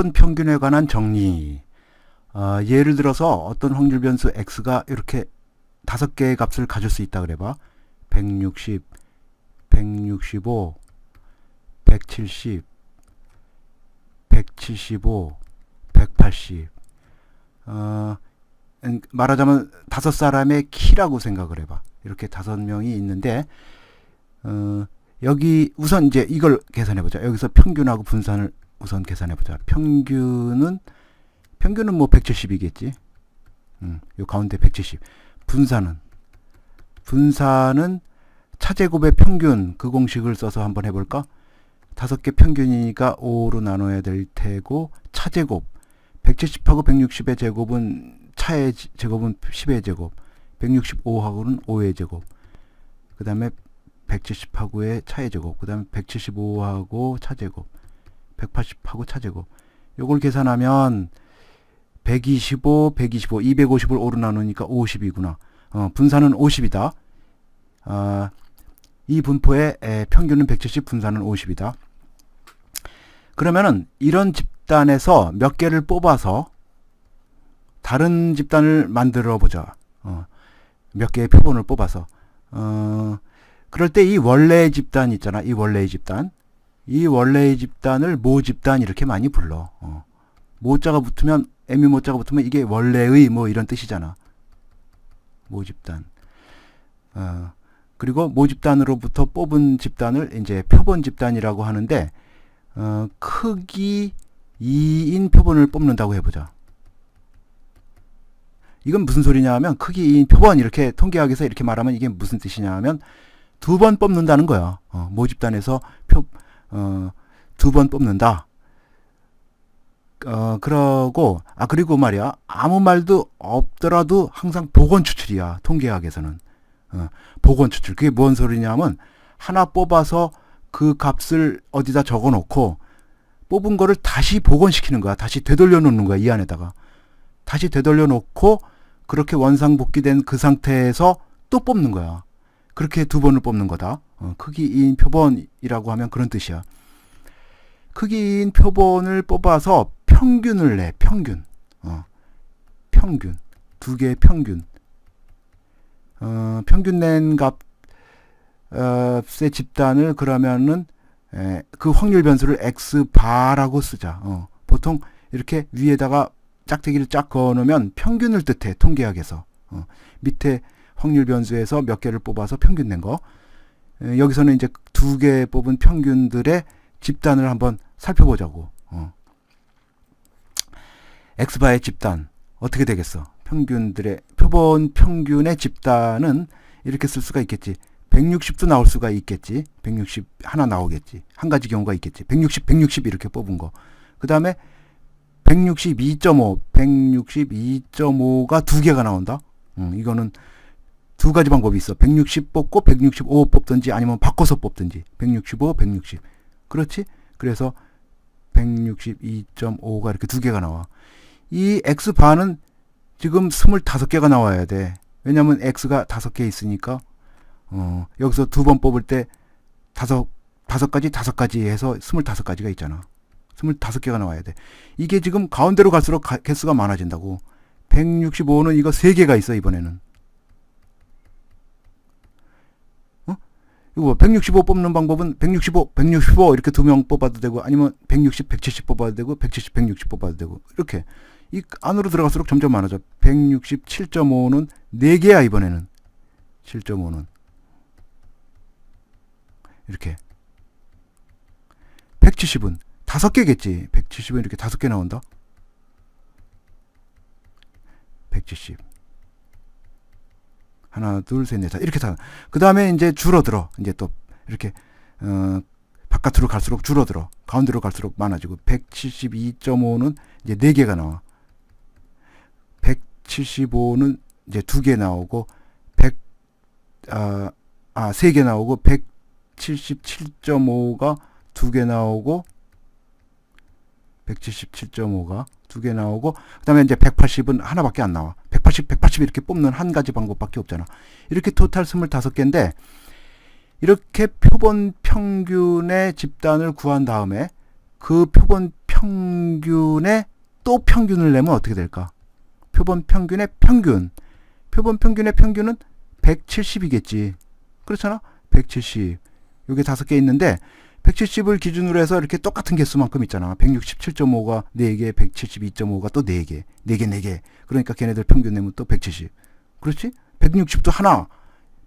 표본 평균에 관한 정리. 어, 예를 들어서 어떤 확률 변수 x가 이렇게 다섯 개의 값을 가질 수 있다 그래 봐. 160, 165, 170, 175, 180. 어, 음, 말하자면 다섯 사람의 키라고 생각을 해봐. 이렇게 다섯 명이 있는데, 어, 여기 우선 이제 이걸 계산해 보자. 여기서 평균하고 분산을 우선 계산해 보자. 평균은 평균은 뭐 170이겠지. 음, 요 가운데 170. 분산은 분산은 차제곱의 평균 그 공식을 써서 한번 해볼까? 다섯 개 평균이니까 5로 나눠야 될 테고 차제곱 170하고 160의 제곱은 차의 지- 제곱은 10의 제곱 165하고는 5의 제곱 그 다음에 170하고의 차의 제곱 그 다음에 175하고 차제곱 180하고 차제곱 요걸 계산하면 125, 125, 250을 5로 나누니까 50이구나. 어, 분산은 50이다. 아, 이 분포의 에, 평균은 170, 분산은 50이다. 그러면은 이런 집단에서 몇 개를 뽑아서 다른 집단을 만들어 보자. 어, 몇 개의 표본을 뽑아서. 어, 그럴 때 이 원래의 집단 있잖아. 이 원래의 집단. 이 원래의 집단을 모 집단 이렇게 많이 불러. 어. 모자가 붙으면 애미 모자가 붙으면 이게 원래의 뭐 이런 뜻이잖아. 모 집단. 어, 그리고 모 집단으로부터 뽑은 집단을 이제 표본 집단이라고 하는데 어, 크기 2인 표본을 뽑는다고 해보자. 이건 무슨 소리냐 하면 크기 2인 표본 이렇게 통계학에서 이렇게 말하면 이게 무슨 뜻이냐 하면 두 번 뽑는다는 거야. 어, 모 집단에서 표, 어, 두 번 뽑는다. 어, 그러고, 아, 그리고 말이야. 아무 말도 없더라도 항상 복원 추출이야. 통계학에서는. 어, 복원 추출. 그게 뭔 소리냐면, 하나 뽑아서 그 값을 어디다 적어 놓고, 뽑은 거를 다시 복원시키는 거야. 다시 되돌려 놓는 거야. 이 안에다가. 다시 되돌려 놓고, 그렇게 원상복귀된 그 상태에서 또 뽑는 거야. 그렇게 두 번을 뽑는 거다. 어, 크기 2인 표본이라고 하면 그런 뜻이야. 크기인 표본을 뽑아서 평균을 내, 평균. 어, 평균. 두 개의 평균. 어, 평균 낸 값, 어, 의 집단을 그러면은, 에, 그 확률 변수를 x 바라고 쓰자. 어, 보통 이렇게 위에다가 짝대기를 쫙 그어 놓으면 평균을 뜻해, 통계학에서. 어, 밑에 확률 변수에서 몇 개를 뽑아서 평균 낸 거. 에, 여기서는 이제 두 개 뽑은 평균들의 집단을 한번 살펴보자고. 어. 엑스바의 집단 어떻게 되겠어? 평균들의 표본 평균의 집단은 이렇게 쓸 수가 있겠지. 160도 나올 수가 있겠지. 160 하나 나오겠지. 한 가지 경우가 있겠지. 160, 160 이렇게 뽑은 거. 그 다음에 162.5, 162.5가 두 개가 나온다. 음, 이거는 두 가지 방법이 있어. 160 뽑고 165 뽑든지 아니면 바꿔서 뽑든지. 165, 160. 그렇지? 그래서 162.5가 이렇게 두 개가 나와. 이 x 반은 지금 25개가 나와야 돼. 왜냐면 x가 다섯 개 있으니까 어, 여기서 두 번 뽑을 때 다섯 다섯 가지 다섯 가지 해서 25가지가 있잖아. 25개가 나와야 돼. 이게 지금 가운데로 갈수록 가- 개수가 많아진다고. 165는 이거 세 개가 있어 이번에는. 이거 165 뽑는 방법은 165, 165 이렇게 두 명 뽑아도 되고 아니면 160, 170 뽑아도 되고 170, 160 뽑아도 되고 이렇게 이 안으로 들어갈수록 점점 많아져. 167.5는 4개야 이번에는. 7.5는 이렇게 170은 다섯 개겠지. 170은 이렇게 다섯 개 나온다. 170 하나, 둘, 셋, 넷, 다 이렇게 다. 그 다음에 이제 줄어들어. 이제 또 이렇게 어, 바깥으로 갈수록 줄어들어. 가운데로 갈수록 많아지고 172.5는 이제 네 개가 나와. 175는 이제 두개 나오고 100 아, 아, 세개 나오고 177.5가 두개 나오고 177.5가 두 개 나오고 그 다음에 이제 180은 하나밖에 안 나와. 180, 180 이렇게 뽑는 한 가지 방법밖에 없잖아. 이렇게 토탈 25개인데 이렇게 표본 평균의 집단을 구한 다음에 그 표본 평 평균의 또 평균을 내면 어떻게 될까? 표본 평균의 평균. 표본 평균의 평균은 170이겠지. 그렇잖아? 170. 요게 다섯 개 있는데 170을 기준으로 해서 이렇게 똑같은 개수만큼 있잖아. 167.5가 4개, 172.5가 또 4개, 4개, 4개. 그러니까 걔네들 평균 내면 또 170. 그렇지? 160도 하나,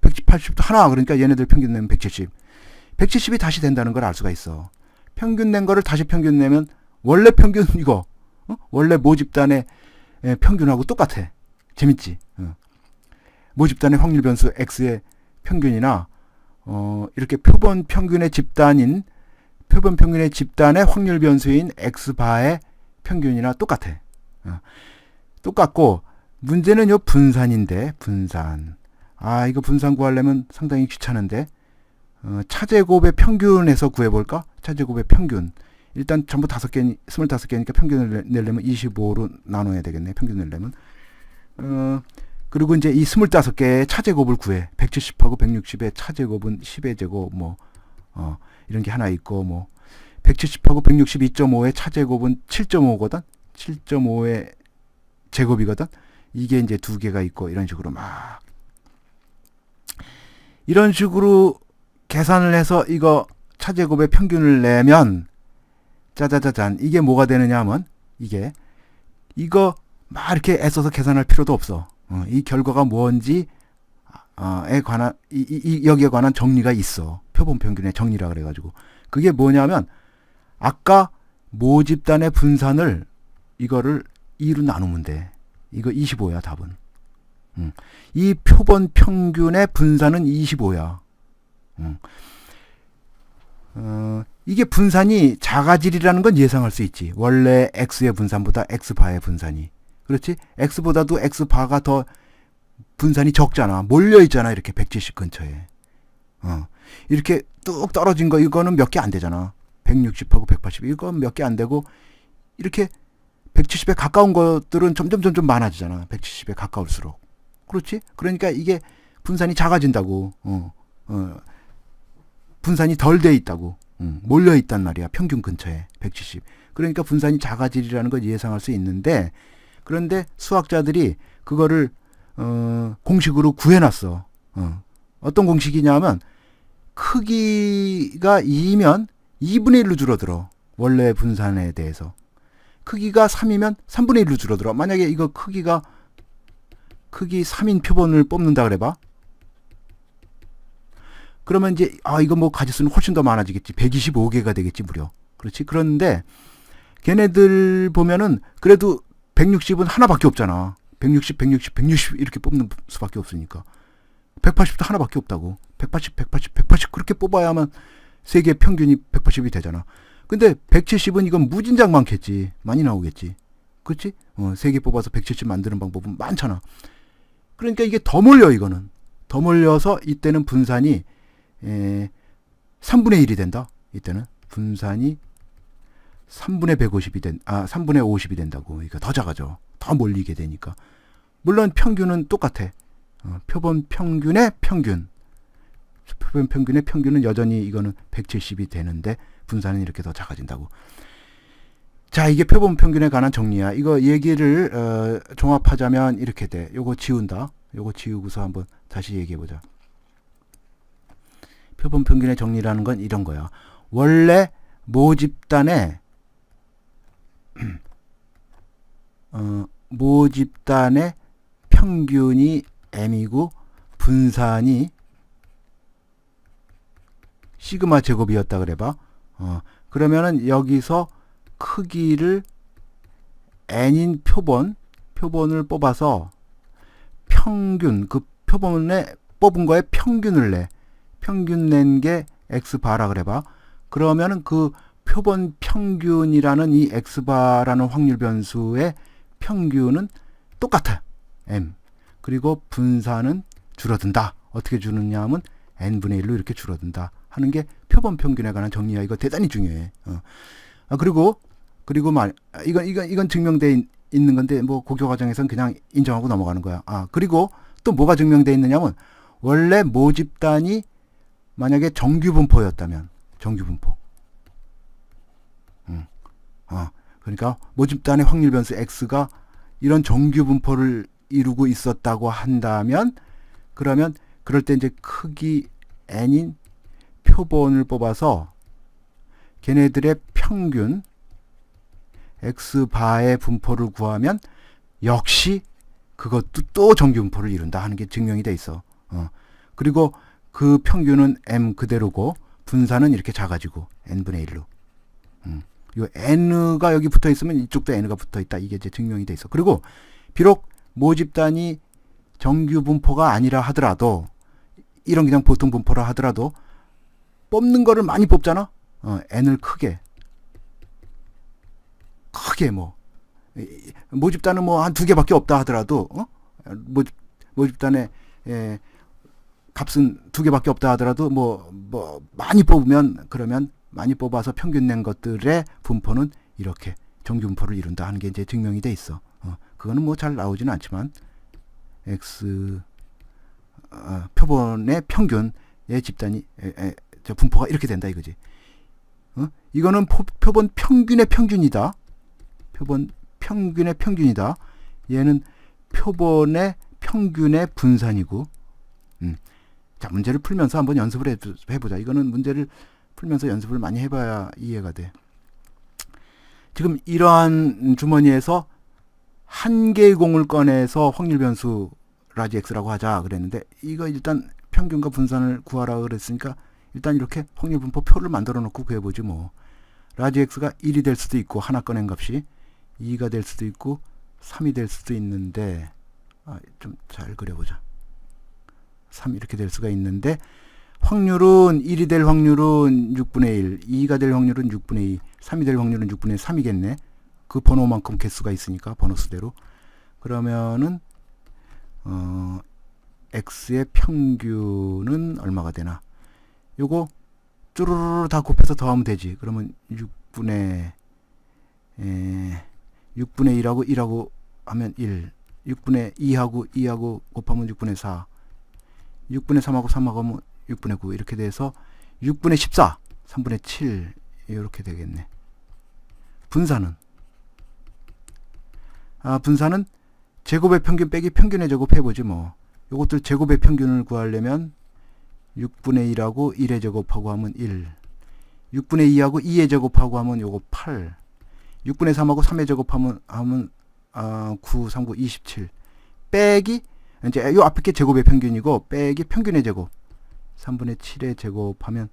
180도 하나. 그러니까 얘네들 평균 내면 170. 170이 다시 된다는 걸 알 수가 있어. 평균 낸 거를 다시 평균 내면 원래 평균 이거 어? 원래 모집단의 예, 평균하고 똑같아. 재밌지? 어. 모집단의 확률 변수 x의 평균이나 어, 이렇게 표본 평균의 집단인 표본 평균의 집단의 확률 변수인 x바의 평균이나 똑같아. 어. 똑같고 문제는 요 분산인데 분산. 아 이거 분산 구하려면 상당히 귀찮은데 어, 차제곱의 평균에서 구해볼까? 차제곱의 평균. 일단 전부 다섯 개, 스물다섯 개니까 평균을 내- 내려면 25로 나눠야 되겠네. 평균을 내면. 어, 그리고 이제 이 스물다섯 개의 차제곱을 구해. 170하고 160의 차제곱은 10의 제곱, 뭐, 어, 이런 게 하나 있고, 뭐, 170하고 162.5의 차제곱은 7.5거든? 7.5의 제곱이거든? 이게 이제 두 개가 있고, 이런 식으로 막. 이런 식으로 계산을 해서 이거 차제곱의 평균을 내면 짜자자잔 이게 뭐가 되느냐 하면 이게 이거 막 이렇게 애써서 계산할 필요도 없어. 어, 이 결과가 뭔지 어에 관한 이, 이, 이 여기에 관한 정리가 있어. 표본 평균의 정리라 그래가지고 그게 뭐냐면 아까 모 집단의 분산을 이거를 2로 나누면 돼. 이거 25야 답은. 음. 이 표본 평균의 분산은 25야. 음. 어, 이게 분산이 작아질이라는 건 예상할 수 있지. 원래 x의 분산보다 x바의 분산이. 그렇지? x보다도 x바가 더 분산이 적잖아. 몰려 있잖아. 이렇게 170 근처에. 어. 이렇게 뚝 떨어진 거 이거는 몇 개 안 되잖아. 160하고 180 이건 몇 개 안 되고 이렇게 170에 가까운 것들은 점점 점점 많아지잖아. 170에 가까울수록. 그렇지? 그러니까 이게 분산이 작아진다고. 어. 어. 분산이 덜 돼 있다고. 음, 몰려 있단 말이야. 평균 근처에 170. 그러니까 분산이 작아질이라는 걸 예상할 수 있는데 그런데 수학자들이 그거를 어, 공식으로 구해놨어. 어. 어떤 공식이냐면 크기가 2면 2분의 1로 줄어들어. 원래 분산에 대해서. 크기가 3이면 3분의 1로 줄어들어. 만약에 이거 크기가 크기 3인 표본을 뽑는다 그래봐. 그러면 이제 아 이거 뭐 가지수는 훨씬 더 많아지겠지. 125개가 되겠지 무려. 그렇지? 그런데 걔네들 보면은 그래도 160은 하나밖에 없잖아. 160, 160, 160 이렇게 뽑는 수밖에 없으니까. 180도 하나밖에 없다고. 180, 180, 180 그렇게 뽑아야만 세계 평균이 180이 되잖아. 근데 170은 이건 무진장 많겠지. 많이 나오겠지. 그렇지? 어, 세개 뽑아서 170 만드는 방법은 많잖아. 그러니까 이게 더 몰려 이거는. 더 몰려서 이때는 분산이 에, 3분의 1이 된다. 이때는 분산이 3분의 150이 된, 아, 3분의 50이 된다고. 이거 더 작아져. 더 몰리게 되니까. 물론 평균은 똑같아. 어, 표본 평균의 평균. 표본 평균의 평균은 여전히 이거는 170이 되는데 분산은 이렇게 더 작아진다고. 자, 이게 표본 평균에 관한 정리야. 이거 얘기를 어, 종합하자면 이렇게 돼. 요거 지운다. 요거 지우고서 한번 다시 얘기해 보자. 표본 평균의 정리라는 건 이런 거야. 원래 모 집단의 어, 모 집단의 평균이 m이고 분산이 시그마 제곱이었다 그래봐. 어, 그러면은 여기서 크기를 n인 표본 표본을 뽑아서 평균 그 표본에 뽑은 거에 평균을 내. 평균 낸 게 x바라 그래봐. 그러면은 그 표본 평균이라는 이 x바라는 확률 변수의 평균은 똑같아. m. 그리고 분산은 줄어든다. 어떻게 줄느냐 하면 n분의 1로 이렇게 줄어든다. 하는 게 표본 평균에 관한 정리야. 이거 대단히 중요해. 어. 아, 그리고 그리고 말 아, 이건 이건 이건 증명돼 있- 있는 건데 뭐 고교 과정에서는 그냥 인정하고 넘어가는 거야. 아, 그리고 또 뭐가 증명돼 있느냐면 원래 모집단이 만약에 정규 분포였다면 정규 분포. 음. 어. 그러니까 모집단의 확률 변수 x가 이런 정규 분포를 이루고 있었다고 한다면 그러면 그럴 때 이제 크기 n인 표본을 뽑아서 걔네들의 평균 x 바의 분포를 구하면 역시 그것도 또 정규 분포를 이룬다 하는 게 증명이 돼 있어. 어. 그리고 그 평균은 m 그대로고 분산은 이렇게 작아지고 n분의 1로. 음. 요 n가 여기 붙어 있으면 이쪽도 n가 붙어 있다. 이게 이제 증명이 돼 있어. 그리고 비록 모집단이 정규 분포가 아니라 하더라도 이런 그냥 보통 분포라 하더라도 뽑는 거를 많이 뽑잖아. 어, n을 크게 크게 뭐 이- 모집단은 뭐 한 두 개밖에 없다 하더라도 어? 모집 모집단의 예, 값은 두 개밖에 없다 하더라도 뭐뭐 많이 뽑으면 그러면 많이 뽑아서 평균 낸 것들의 분포는 이렇게 정규 분포를 이룬다 하는 게 이제 증명이 돼 있어. 어, 그거는 뭐 잘 나오지는 않지만 x 어, 표본의 평균의 집단이 에, 에, 저 분포가 이렇게 된다 이거지. 어? 이거는 포, 표본 평균의 평균이다. 표본 평균의 평균이다. 얘는 표본의 평균의 분산이고. 음. 자, 문제를 풀면서 한번 연습을 해, 해보자. 이거는 문제를 풀면서 연습을 많이 해봐야 이해가 돼. 지금 이러한 주머니에서 한 개의 공을 꺼내서 확률 변수 라지 x라고 하자 그랬는데 이거 일단 평균과 분산을 구하라 그랬으니까 일단 이렇게 확률 분포 표를 만들어 놓고 구해보지 뭐. 라지 x가 1이 될 수도 있고 하나 꺼낸 값이 2가 될 수도 있고 3이 될 수도 있는데 아, 좀 잘 그려보자. 3 이렇게 될 수가 있는데 확률은 1이 될 확률은 6분의 1, 2가 될 확률은 6분의 2, 3이 될 확률은 6분의 3이겠네. 그 번호만큼 개수가 있으니까 번호 수대로. 그러면은 어 x의 평균은 얼마가 되나? 요거 쭈루루루 다 곱해서 더하면 되지. 그러면 6분의 에 6분의 1하고 1하고 하면 1. 6분의 2하고 2하고 곱하면 6분의 4. 6분의 3하고 3하고 하면 6분의 9 이렇게 돼서 6분의 14, 3분의 7 이렇게 되겠네. 분산은 아 분산은 제곱의 평균 빼기 평균의 제곱 해보지 뭐. 요것들 제곱의 평균을 구하려면 6분의 1하고 1의 제곱하고 하면 1. 6분의 2하고 2의 제곱하고 하면 요거 8. 6분의 3하고 3의 제곱하면 하면 아, 9, 3, 9, 27. 빼기 이제 요 앞에 게 제곱의 평균이고 빼기 평균의 제곱. 3분의 7의 제곱하면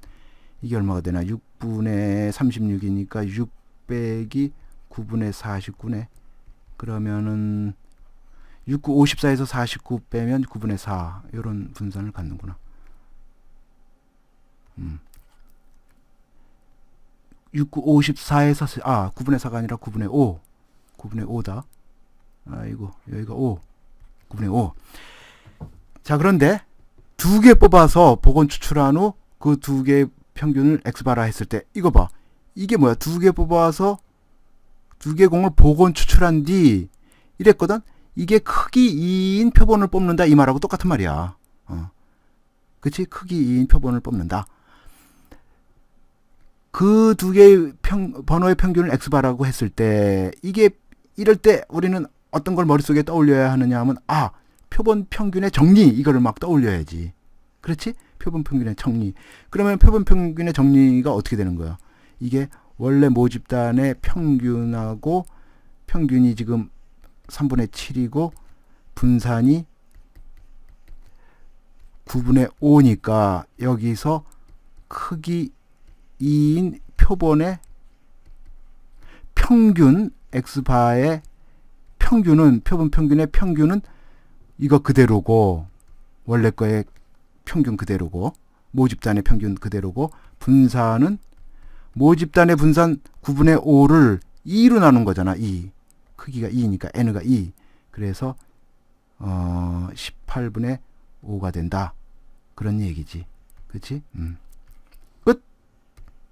이게 얼마가 되나? 6분의 36이니까 6 빼기 9분의 49네. 그러면은 6, 9, 54에서 49 빼면 9분의 4 이런 분산을 갖는구나. 음. 6, 9, 54에서 아 9분의 4가 아니라 9분의 5 9분의 5다. 아이고 여기가 5 9분의 5. 자 그런데 두 개 뽑아서 복원 추출한 후 그 두 개 평균을 x바라 했을 때 이거 봐. 이게 뭐야? 두 개 뽑아서 두 개 공을 복원 추출한 뒤 이랬거든. 이게 크기 2인 표본을 뽑는다 이 말하고 똑같은 말이야. 어. 그치? 크기 2인 표본을 뽑는다. 그 두 개의 평, 번호의 평균을 x바라고 했을 때 이게 이럴 때 우리는 어떤 걸 머릿속에 떠올려야 하느냐 하면 아 표본 평균의 정리 이거를 막 떠올려야지. 그렇지? 표본 평균의 정리. 그러면 표본 평균의 정리가 어떻게 되는 거야? 이게 원래 모집단의 평균하고 평균이 지금 3분의 7이고 분산이 9분의 5니까 여기서 크기 2인 표본의 평균 x바의 평균은 표본 평균의 평균은 이거 그대로고 원래 거의 평균 그대로고 모집단의 평균 그대로고 분산은 모집단의 분산 9분의 5를 2로 나눈 거잖아. 2. 크기가 2니까 n가 2. 그래서 어 18분의 5가 된다. 그런 얘기지. 그렇지? 음.